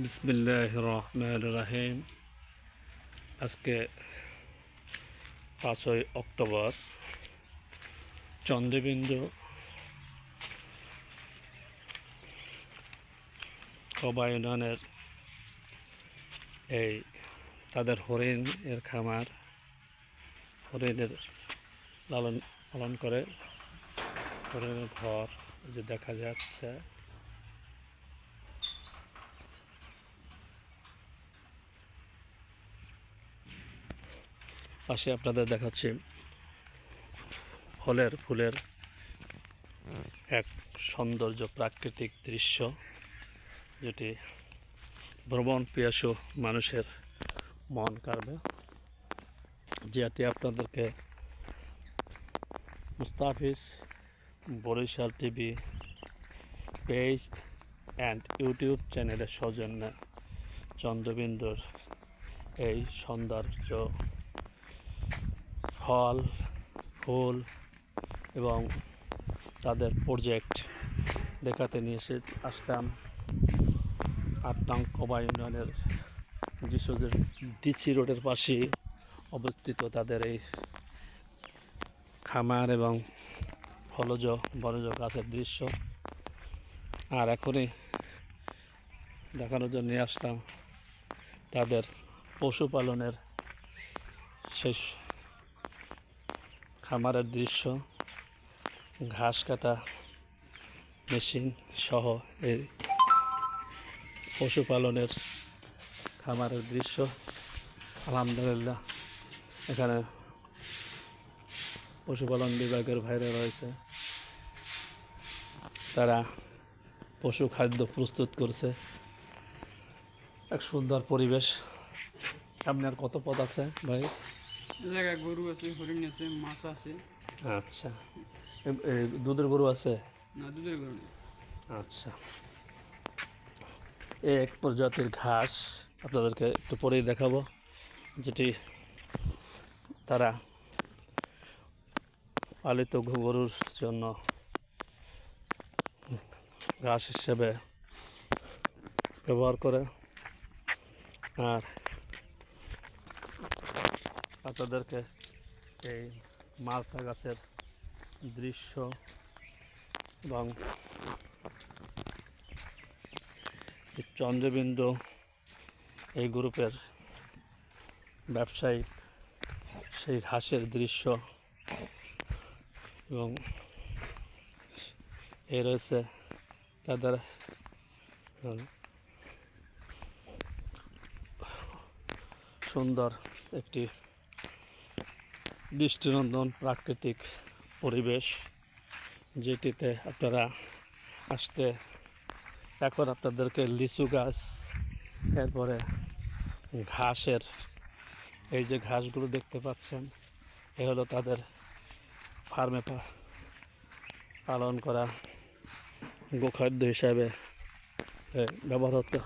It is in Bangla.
বিসমিল্লাহ রহমান রাহিম আজকে পাঁচই অক্টোবর। চন্দ্রবিন্দু কবা ইউনিয়নের এই তাদের হরিণ এর খামার, হরিণের লালন পালন করে, হরিণের ঘর যে দেখা যাচ্ছে। পাশে আপনাদের দেখাচ্ছি ফলের ফুলের এক সৌন্দর্য প্রাকৃতিক দৃশ্য, যেটি ভ্রমণ পিয়াসু মানুষের মন কাড়বে। যেটি আপনাদেরকে Mustafiz Barishal TV page and YouTube চ্যানেলের সৌজন্যে চন্দ্রবিন্দুর এই সৌন্দর্য ফল, ফুল এবং তাদের প্রজেক্ট দেখাতে নিয়ে এসে আসলাম আট নং কবা ইউনিয়নের যিশুদের ডিসি রোডের পাশে অবস্থিত তাদের এই খামার এবং ফলজ, বনজ গাছের দৃশ্য। আর এখনই দেখানোর জন্য নিয়ে আসলাম তাদের পশুপালনের শেষ খামারের দৃশ্য, ঘাস কাটা মেশিন সহ এই পশুপালনের খামারের দৃশ্য। আলহামদুলিল্লাহ, এখানে পশুপালন বিভাগের বাইরে রয়েছে। তারা পশু খাদ্য প্রস্তুত করছে। এক সুন্দর পরিবেশ। আপনার কত পদ আছে ভাই? জায়গায় গরু আছে হরিণ আছে মাছ আছে। আচ্ছা। দুধের গরু আছে? না দুধের গরু আচ্ছা। এক প্রজাতির ঘাস। আপনাদেরকে একটু পরেই দেখাবো যেটি তারা পালিত গরুর জন্য ঘাস হিসেবে ব্যবহার করে। আর আপনাদেরকে এই মালটা গাছের দৃশ্য এবং চন্দ্রবিন্দু এই গ্রুপের ব্যবসায়িক সেই ঘাসের দৃশ্য এবং এ রয়েছে তাদের সুন্দর একটি দৃষ্টিনন্দন প্রাকৃতিক পরিবেশ, যেটিতে আপনারা আসতে, এখন আপনাদেরকে লিচু গাছ, এরপরে ঘাসের, এই যে ঘাসগুলো দেখতে পাচ্ছেন, এ হলো তাদের ফার্মে পালন করা গোখাদ্য হিসাবে ব্যবহার হতে